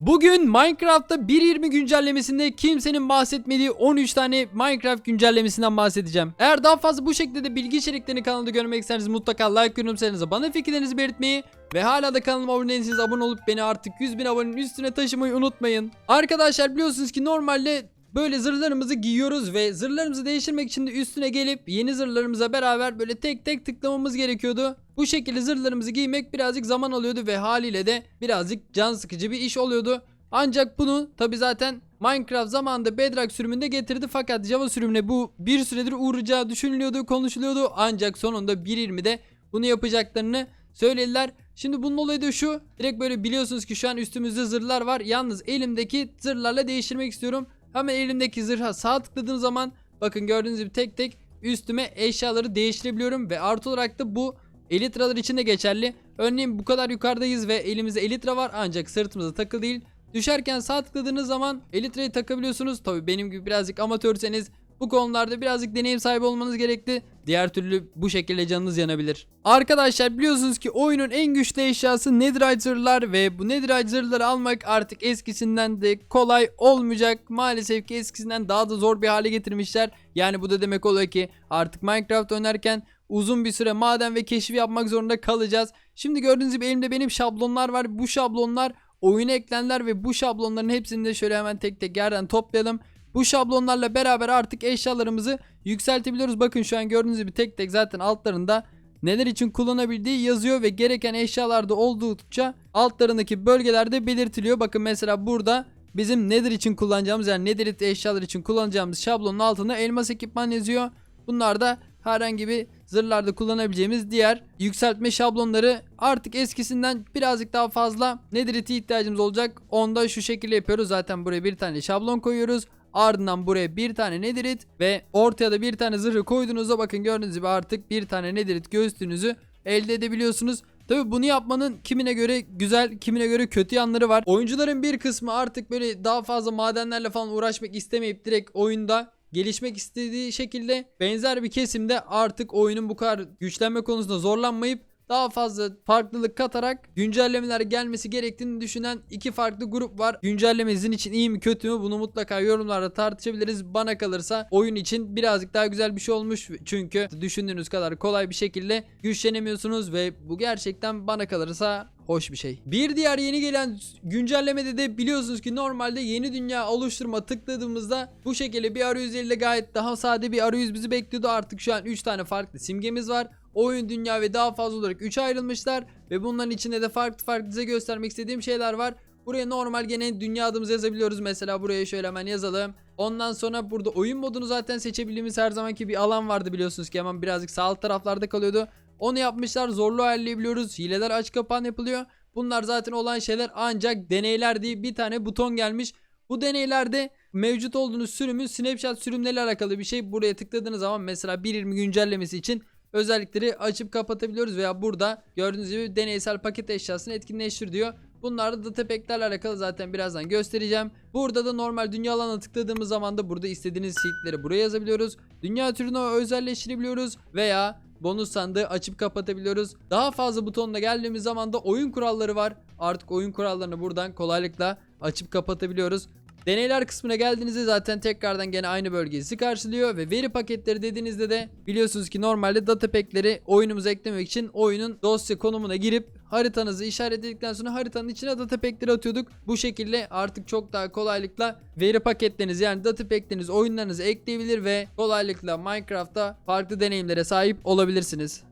Bugün Minecraft'ta 1.20 güncellemesinde kimsenin bahsetmediği 13 tane Minecraft güncellemesinden bahsedeceğim. Eğer daha fazla bu şekilde de bilgi içeriklerini kanalda görmek isterseniz mutlaka like yorumlarınızı bana fikirlerinizi belirtmeyi ve hala da kanalıma abone değilseniz abone olup beni artık 100 bin abonenin üstüne taşımayı unutmayın. Arkadaşlar biliyorsunuz ki normalde böyle zırhlarımızı giyiyoruz ve zırhlarımızı değiştirmek için de üstüne gelip yeni zırhlarımıza beraber böyle tek tek tıklamamız gerekiyordu. Bu şekilde zırhlarımızı giymek birazcık zaman alıyordu ve haliyle de birazcık can sıkıcı bir iş oluyordu. Ancak bunu tabi zaten Minecraft zamanında Bedrock sürümünde getirdi fakat Java sürümüne bu bir süredir uğrayacağı düşünülüyordu, konuşuluyordu. Ancak sonunda 1.20'de bunu yapacaklarını söylediler. Şimdi bunun olayı da şu. Direkt böyle biliyorsunuz ki şu an üstümüzde zırhlar var. Yalnız elimdeki zırhlarla değiştirmek istiyorum. Hemen elimdeki zırha sağ tıkladığım zaman bakın gördüğünüz gibi tek tek üstüme eşyaları değiştirebiliyorum ve artı olarak da bu elitralar için de geçerli. Örneğin bu kadar yukarıdayız ve elimizde elitra var ancak sırtımıza takılı değil. Düşerken sağ tıkladığınız zaman elitrayı takabiliyorsunuz. Tabi benim gibi birazcık amatörseniz bu konularda birazcık deneyim sahibi olmanız gerekli. Diğer türlü bu şekilde canınız yanabilir. Arkadaşlar biliyorsunuz ki oyunun en güçlü eşyası Netherite zırhlar ve bu Netherite zırhları almak artık eskisinden de kolay olmayacak. Maalesef ki eskisinden daha da zor bir hale getirmişler. Yani bu da demek oluyor ki artık Minecraft oynarken uzun bir süre maden ve keşif yapmak zorunda kalacağız. Şimdi gördüğünüz gibi elimde benim şablonlar var. Bu şablonlar oyuna eklenler ve bu şablonların hepsini de şöyle hemen tek tek yerden toplayalım. Bu şablonlarla beraber artık eşyalarımızı yükseltebiliyoruz. Bakın şu an gördüğünüz gibi tek tek zaten altlarında neler için kullanabildiği yazıyor ve gereken eşyalarda oldukça altlarındaki bölgelerde belirtiliyor. Bakın mesela burada bizim nedir için kullanacağımız yani nedir eşyalar için kullanacağımız şablonun altında elmas ekipman yazıyor. Bunlar da herhangi bir zırhlarda kullanabileceğimiz diğer yükseltme şablonları artık eskisinden birazcık daha fazla nedirite ihtiyacımız olacak. Onda şu şekilde yapıyoruz. Zaten buraya bir tane şablon koyuyoruz. Ardından buraya bir tane nedirit ve ortaya da bir tane zırhı koyduğunuzda bakın gördüğünüz gibi artık bir tane nedirit göğüslüğünüzü elde edebiliyorsunuz. Tabi bunu yapmanın kimine göre güzel, kimine göre kötü yanları var. Oyuncuların bir kısmı artık böyle daha fazla madenlerle falan uğraşmak istemeyip direkt oyunda gelişmek istediği şekilde benzer bir kesimde artık oyunun bu kadar güçlenme konusunda zorlanmayıp daha fazla farklılık katarak güncellemeler gelmesi gerektiğini düşünen iki farklı grup var. Güncelleme sizin için iyi mi kötü mü bunu mutlaka yorumlarda tartışabiliriz. Bana kalırsa oyun için birazcık daha güzel bir şey olmuş. Çünkü düşündüğünüz kadar kolay bir şekilde güçlenemiyorsunuz ve bu gerçekten bana kalırsa hoş bir şey. Bir diğer yeni gelen güncellemede de biliyorsunuz ki normalde yeni dünya oluşturma tıkladığımızda bu şekilde bir arayüz ile gayet daha sade bir arayüz bizi bekliyordu. Artık şu an 3 tane farklı simgemiz var. Oyun, dünya ve daha fazla olarak 3'e ayrılmışlar ve bunların içinde de farklı farklı size göstermek istediğim şeyler var. Buraya normal gene dünya adımızı yazabiliyoruz. Mesela buraya şöyle hemen yazalım. Ondan sonra burada oyun modunu zaten seçebildiğimiz her zamanki bir alan vardı biliyorsunuz ki hemen birazcık sağ alt taraflarda kalıyordu. Onu yapmışlar. Zorlu ayarlayabiliyoruz. Hileler aç kapan yapılıyor. Bunlar zaten olan şeyler ancak deneyler diye bir tane buton gelmiş. Bu deneylerde mevcut olduğunuz sürümün Snapchat sürümleriyle alakalı bir şey. Buraya tıkladığınız zaman mesela 1.20 güncellemesi için özellikleri açıp kapatabiliyoruz veya burada gördüğünüz gibi deneysel paket eşyasını etkinleştir diyor. Bunlar da data pack'lerle alakalı zaten birazdan göstereceğim. Burada da normal dünya alanına tıkladığımız zaman da burada istediğiniz sheetleri buraya yazabiliyoruz. Dünya türünü özelleştirebiliyoruz veya bonus sandığı açıp kapatabiliyoruz. Daha fazla butonla geldiğimiz zaman da oyun kuralları var. Artık oyun kurallarını buradan kolaylıkla açıp kapatabiliyoruz. Deneyler kısmına geldiğinizde zaten tekrardan gene aynı bölgeyi sizi karşılıyor ve veri paketleri dediğinizde de biliyorsunuz ki normalde data pack'leri oyunumuza eklemek için oyunun dosya konumuna girip haritanızı işaretledikten sonra haritanın içine data pack'leri atıyorduk. Bu şekilde artık çok daha kolaylıkla veri paketlerinizi yani data pack'lerinizi oyunlarınızı ekleyebilir ve kolaylıkla Minecraft'ta farklı deneyimlere sahip olabilirsiniz.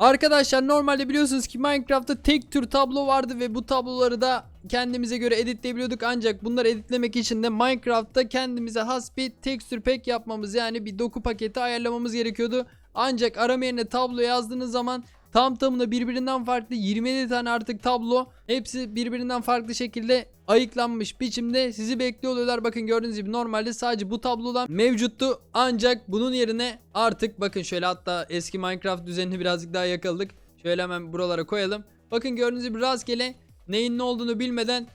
Arkadaşlar normalde biliyorsunuz ki Minecraft'ta tek tür tablo vardı ve bu tabloları da kendimize göre editleyebiliyorduk ancak bunları editlemek için de Minecraft'ta kendimize has bir texture pack yapmamız yani bir doku paketi ayarlamamız gerekiyordu. Ancak arama yerine tablo yazdığınız zaman tam tamına birbirinden farklı 27 tane artık tablo hepsi birbirinden farklı şekilde ayıklanmış biçimde sizi bekliyor oluyorlar. Bakın gördüğünüz gibi normalde sadece bu tablolar mevcuttu. Ancak bunun yerine artık bakın şöyle hatta eski Minecraft düzenini birazcık daha yakaladık. Şöyle hemen buralara koyalım. Bakın gördüğünüz gibi rastgele neyin ne olduğunu bilmeden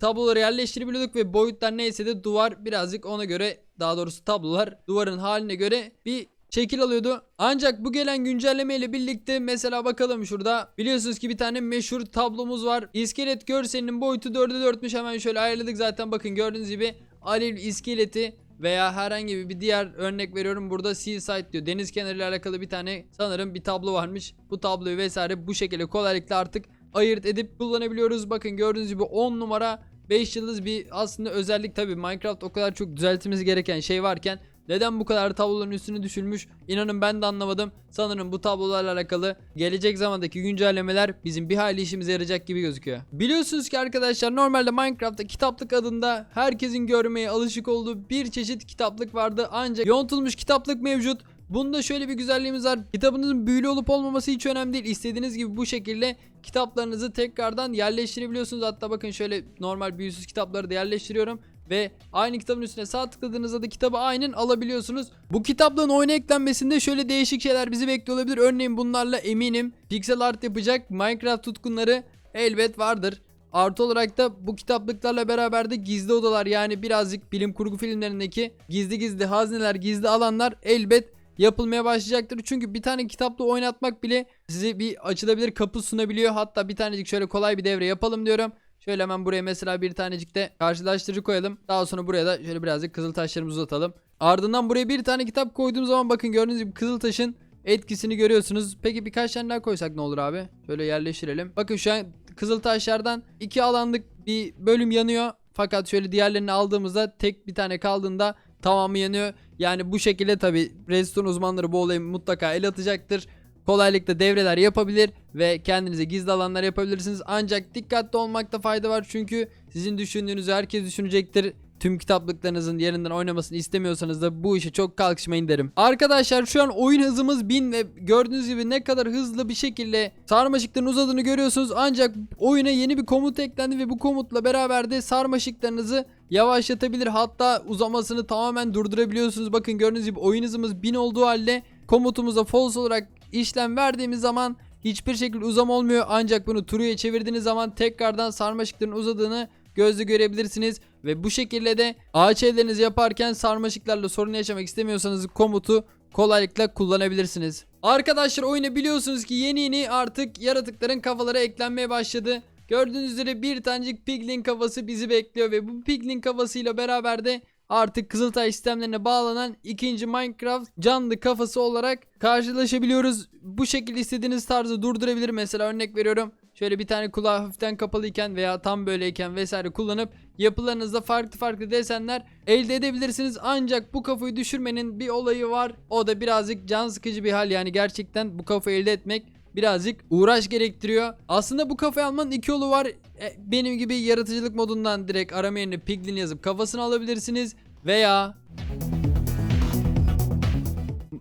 tabloları yerleştirebiliyorduk ve boyutlar neyse de duvar birazcık ona göre daha doğrusu tablolar duvarın haline göre bir şekil alıyordu. Ancak bu gelen güncelleme ile birlikte mesela bakalım şurada biliyorsunuz ki bir tane meşhur tablomuz var. İskelet görselinin boyutu 4'e 4'müş hemen şöyle ayarladık zaten bakın gördüğünüz gibi Alev iskeleti veya herhangi bir diğer örnek veriyorum burada seaside diyor. Deniz kenarıyla alakalı bir tane sanırım bir tablo varmış. Bu tabloyu vesaire bu şekilde kolaylıkla artık ayırt edip kullanabiliyoruz. Bakın gördüğünüz gibi 10 numara 5 yıldız bir aslında özellik tabi Minecraft o kadar çok düzeltilmesi gereken şey varken neden bu kadar tabloların üstüne düşülmüş inanın ben de anlamadım. Sanırım bu tablolarla alakalı gelecek zamandaki güncellemeler bizim bir hayli işimize yarayacak gibi gözüküyor. Biliyorsunuz ki arkadaşlar normalde Minecraft'ta kitaplık adında herkesin görmeye alışık olduğu bir çeşit kitaplık vardı ancak yontulmuş kitaplık mevcut. Bunda şöyle bir güzelliğimiz var. Kitabınızın büyülü olup olmaması hiç önemli değil. İstediğiniz gibi bu şekilde kitaplarınızı tekrardan yerleştirebiliyorsunuz. Hatta bakın şöyle normal büyüsüz kitapları da yerleştiriyorum. Ve aynı kitabın üstüne sağ tıkladığınızda da kitabı aynen alabiliyorsunuz. Bu kitaplığın oyuna eklenmesinde şöyle değişik şeyler bizi bekliyor olabilir. Örneğin bunlarla eminim pixel art yapacak Minecraft tutkunları elbet vardır. Artı olarak da bu kitaplıklarla beraber de gizli odalar yani birazcık bilim kurgu filmlerindeki gizli gizli hazneler, gizli alanlar elbet yapılmaya başlayacaktır. Çünkü bir tane kitapla oynatmak bile size bir açılabilir kapı sunabiliyor. Hatta bir tanecik şöyle kolay bir devre yapalım diyorum. Şöyle hemen buraya mesela bir tanecik de karşılaştırıcı koyalım. Daha sonra buraya da şöyle birazcık kızıl taşlarımızı uzatalım. Ardından buraya bir tane kitap koyduğum zaman bakın gördüğünüz gibi kızıl taşın etkisini görüyorsunuz. Peki birkaç tane daha koysak ne olur abi? Şöyle yerleştirelim. Bakın şu an kızıl taşlardan iki alanlık bir bölüm yanıyor. Fakat şöyle diğerlerini aldığımızda tek bir tane kaldığında tamamı yanıyor. Yani bu şekilde tabi redstone uzmanları bu olayı mutlaka el atacaktır. Kolaylıkla devreler yapabilir ve kendinize gizli alanlar yapabilirsiniz. Ancak dikkatli olmakta fayda var çünkü sizin düşündüğünüzü herkes düşünecektir. Tüm kitaplıklarınızın yerinden oynamasını istemiyorsanız da bu işe çok kalkışmayın derim. Arkadaşlar şu an oyun hızımız 1000 ve gördüğünüz gibi ne kadar hızlı bir şekilde sarmaşıkların uzadığını görüyorsunuz. Ancak oyuna yeni bir komut eklendi ve bu komutla beraber de sarmaşıklarınızı yavaşlatabilir. Hatta uzamasını tamamen durdurabiliyorsunuz. Bakın gördüğünüz gibi oyun hızımız 1000 olduğu halde komutumuza false olarak işlem verdiğimiz zaman hiçbir şekilde uzam olmuyor. Ancak bunu true'ye çevirdiğiniz zaman tekrardan sarmaşıkların uzadığını gözle görebilirsiniz. Ve bu şekilde de ağaç evlerinizi yaparken sarmaşıklarla sorun yaşamak istemiyorsanız komutu kolaylıkla kullanabilirsiniz. Arkadaşlar oyunu biliyorsunuz ki yeni yeni artık yaratıkların kafaları eklenmeye başladı. Gördüğünüz üzere bir tanecik piglin kafası bizi bekliyor ve bu piglin kafasıyla beraber de artık Kızıltay sistemlerine bağlanan ikinci Minecraft canlı kafası olarak karşılaşabiliyoruz. Bu şekilde istediğiniz tarzı durdurabilir. Mesela örnek veriyorum. Şöyle bir tane kulağı hafiften kapalıyken veya tam böyleyken vesaire kullanıp yapılarınızda farklı farklı desenler elde edebilirsiniz. Ancak bu kafayı düşürmenin bir olayı var. O da birazcık can sıkıcı bir hal. Yani gerçekten bu kafayı elde etmek birazcık uğraş gerektiriyor. Aslında bu kafayı almanın iki yolu var. E, benim gibi yaratıcılık modundan direkt arama yerine piglin yazıp kafasını alabilirsiniz. Veya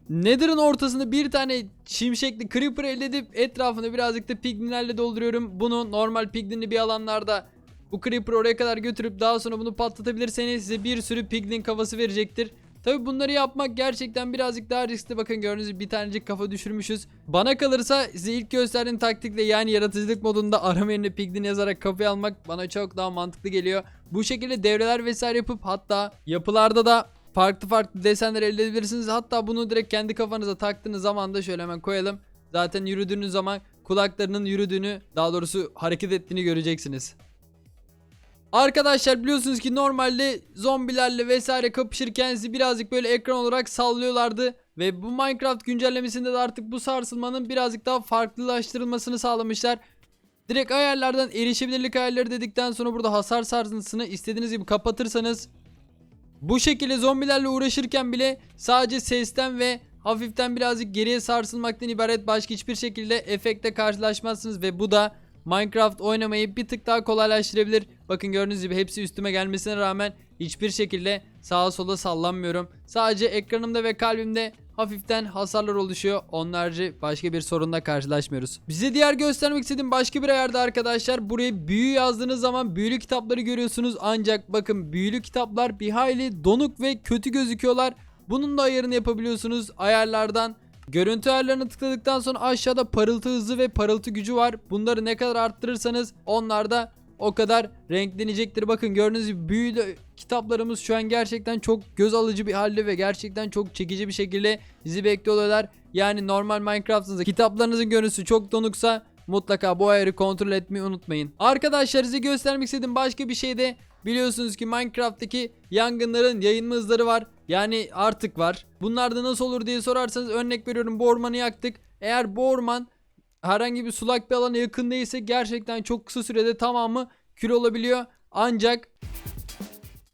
Nether'ın ortasında bir tane şimşekli creeper elde edip etrafını birazcık da piglinlerle dolduruyorum. Bunu normal piglinli bir alanlarda bu creeper oraya kadar götürüp daha sonra bunu patlatabilirseniz size bir sürü piglin kafası verecektir. Tabi bunları yapmak gerçekten birazcık daha riskli. Bakın gördüğünüz bir tanecik kafa düşürmüşüz. Bana kalırsa size ilk gösterdiğim taktikle yani yaratıcılık modunda arama yerine piglin yazarak kafayı almak bana çok daha mantıklı geliyor. Bu şekilde devreler vesaire yapıp hatta yapılarda da farklı farklı desenler elde edebilirsiniz. Hatta bunu direkt kendi kafanıza taktığınız zaman da şöyle hemen koyalım. Zaten yürüdüğünüz zaman kulaklarının yürüdüğünü daha doğrusu hareket ettiğini göreceksiniz. Arkadaşlar biliyorsunuz ki normalde zombilerle vesaire kapışırken sizi birazcık böyle ekran olarak sallıyorlardı. Ve bu Minecraft güncellemesinde de artık bu sarsılmanın birazcık daha farklılaştırılmasını sağlamışlar. Direkt ayarlardan erişebilirlik ayarları dedikten sonra burada hasar sarsıntısını istediğiniz gibi kapatırsanız bu şekilde zombilerle uğraşırken bile sadece sesten ve hafiften birazcık geriye sarsılmaktan ibaret başka hiçbir şekilde efekte karşılaşmazsınız ve bu da Minecraft oynamayı bir tık daha kolaylaştırabilir. Bakın gördüğünüz gibi hepsi üstüme gelmesine rağmen hiçbir şekilde sağa sola sallanmıyorum. Sadece ekranımda ve kalbimde hafiften hasarlar oluşuyor. Onlarca başka bir sorunla karşılaşmıyoruz. Bize diğer göstermek istediğim başka bir ayarda arkadaşlar. Buraya büyü yazdığınız zaman büyülü kitapları görüyorsunuz. Ancak bakın büyülü kitaplar bir hayli donuk ve kötü gözüküyorlar. Bunun da ayarını yapabiliyorsunuz ayarlardan. Görüntü ayarlarını tıkladıktan sonra aşağıda parıltı hızı ve parıltı gücü var. Bunları ne kadar arttırırsanız onlar da o kadar renklenecektir. Bakın gördüğünüz gibi büyülü kitaplarımız şu an gerçekten çok göz alıcı bir halde ve gerçekten çok çekici bir şekilde bizi bekliyorlar. Yani normal Minecraft'ınızda kitaplarınızın görüntüsü çok donuksa mutlaka bu ayarı kontrol etmeyi unutmayın. Arkadaşlar size göstermek istediğim başka bir şey de biliyorsunuz ki Minecraft'taki yangınların yayılma hızları var. Yani artık var. Bunlar da nasıl olur diye sorarsanız örnek veriyorum bu ormanı yaktık. Eğer bu orman herhangi bir sulak bir alana yakın değilse gerçekten çok kısa sürede tamamı kül olabiliyor. Ancak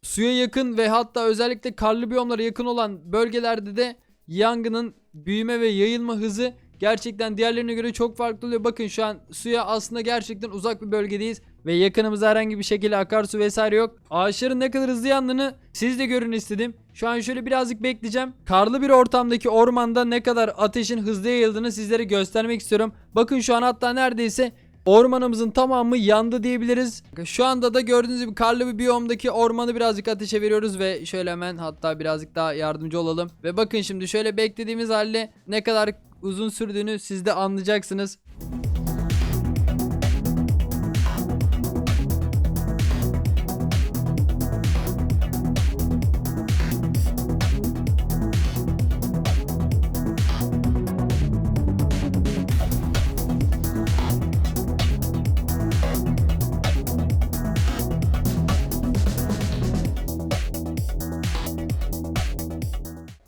suya yakın ve hatta özellikle karlı biyomlara yakın olan bölgelerde de yangının büyüme ve yayılma hızı gerçekten diğerlerine göre çok farklı oluyor. Bakın şu an suya aslında gerçekten uzak bir bölgedeyiz ve yakınımızda herhangi bir şekilde akarsu vesaire yok. Ağaçların ne kadar hızlı yandığını siz de görün istedim. Şu an şöyle birazcık bekleyeceğim. Karlı bir ortamdaki ormanda ne kadar ateşin hızlı yayıldığını sizlere göstermek istiyorum. Bakın şu an hatta neredeyse Ormanımızın tamamı yandı diyebiliriz. Şu anda da gördüğünüz gibi karlı bir biyomdaki ormanı birazcık ateşe veriyoruz ve şöyle hemen hatta birazcık daha yardımcı olalım. Ve bakın şimdi şöyle beklediğimiz halde ne kadar uzun sürdüğünü siz de anlayacaksınız.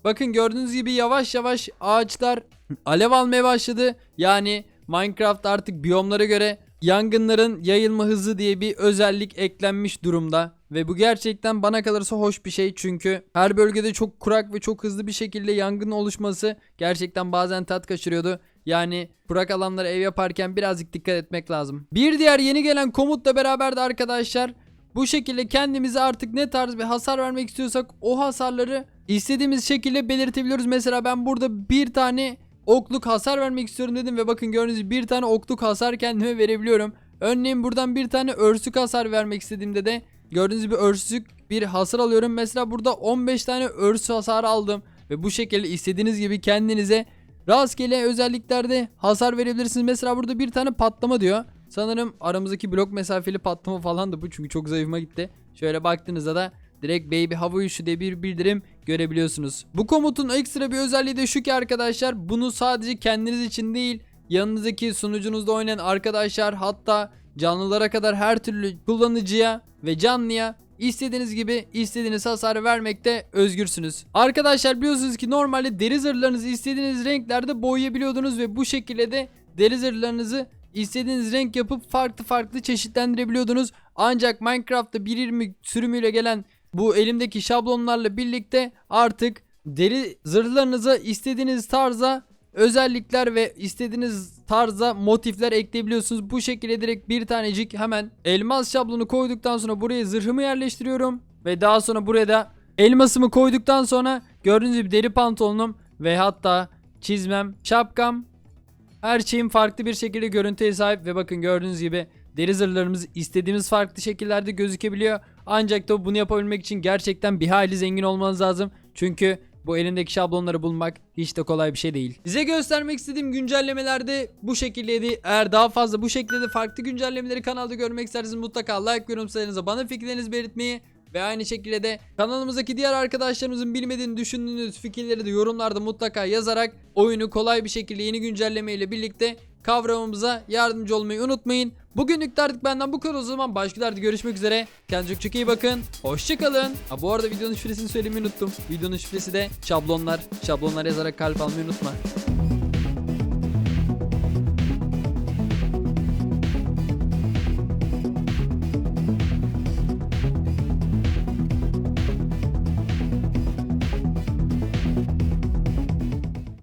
Bakın gördüğünüz gibi yavaş yavaş ağaçlar alev almaya başladı. Yani Minecraft artık biyomlara göre yangınların yayılma hızı diye bir özellik eklenmiş durumda. Ve bu gerçekten bana kalırsa hoş bir şey çünkü her bölgede çok kurak ve çok hızlı bir şekilde yangın oluşması gerçekten bazen tat kaçırıyordu. Yani kurak alanlara ev yaparken birazcık dikkat etmek lazım. Bir diğer yeni gelen komutla beraber de arkadaşlar bu şekilde kendimize artık ne tarz bir hasar vermek istiyorsak o hasarları istediğimiz şekilde belirtebiliyoruz. Mesela ben burada bir tane okluk hasar vermek istiyorum dedim ve bakın gördüğünüz gibi bir tane okluk hasar kendime verebiliyorum. Örneğin buradan bir tane örsük hasar vermek istediğimde de gördüğünüz gibi örsük bir hasar alıyorum. Mesela burada 15 tane örs hasar aldım ve bu şekilde istediğiniz gibi kendinize rastgele özelliklerde hasar verebilirsiniz. Mesela burada bir tane patlama diyor. Sanırım aramızdaki blok mesafeli patlama falandı bu çünkü çok zayıfıma gitti. Şöyle baktığınızda da direkt baby hava üşü diye bir bildirim görebiliyorsunuz. Bu komutun ekstra bir özelliği de şu ki arkadaşlar bunu sadece kendiniz için değil yanınızdaki sunucunuzda oynayan arkadaşlar hatta canlılara kadar her türlü kullanıcıya ve canlıya istediğiniz gibi istediğiniz hasarı vermekte özgürsünüz. Arkadaşlar biliyorsunuz ki normalde deri zırhlarınızı istediğiniz renklerde boyayabiliyordunuz ve bu şekilde de deri zırhlarınızı istediğiniz renk yapıp farklı farklı çeşitlendirebiliyordunuz. Ancak Minecraft'ta 1.20 sürümüyle gelen bu elimdeki şablonlarla birlikte artık deri zırhlarınıza istediğiniz tarza özellikler ve istediğiniz tarza motifler ekleyebiliyorsunuz. Bu şekilde direkt bir tanecik hemen elmas şablonu koyduktan sonra buraya zırhımı yerleştiriyorum. Ve daha sonra buraya da elmasımı koyduktan sonra gördüğünüz gibi deri pantolonum ve hatta çizmem, şapkam her şeyim farklı bir şekilde görüntüye sahip ve bakın gördüğünüz gibi deri zırhlarımız istediğimiz farklı şekillerde gözükebiliyor. Ancak da bunu yapabilmek için gerçekten bir hayli zengin olmanız lazım. Çünkü bu elindeki şablonları bulmak hiç de kolay bir şey değil. Size göstermek istediğim güncellemelerde bu şekildeydi. Eğer daha fazla bu şekilde farklı güncellemeleri kanalda görmek isterseniz mutlaka like ve yorumlarınıza bana fikirlerinizi belirtmeyi ve aynı şekilde de kanalımızdaki diğer arkadaşlarımızın bilmediğini düşündüğünüz fikirleri de yorumlarda mutlaka yazarak oyunu kolay bir şekilde yeni güncelleme ile birlikte kavramamıza yardımcı olmayı unutmayın. Bugünlük de artık benden bu kadar o zaman başka derde görüşmek üzere. Kendinize çok iyi bakın. Hoşçakalın. Ha, bu arada videonun şifresini söylemeyi unuttum. Videonun şifresi de şablonlar. Şablonlar yazarak kalp almayı unutma.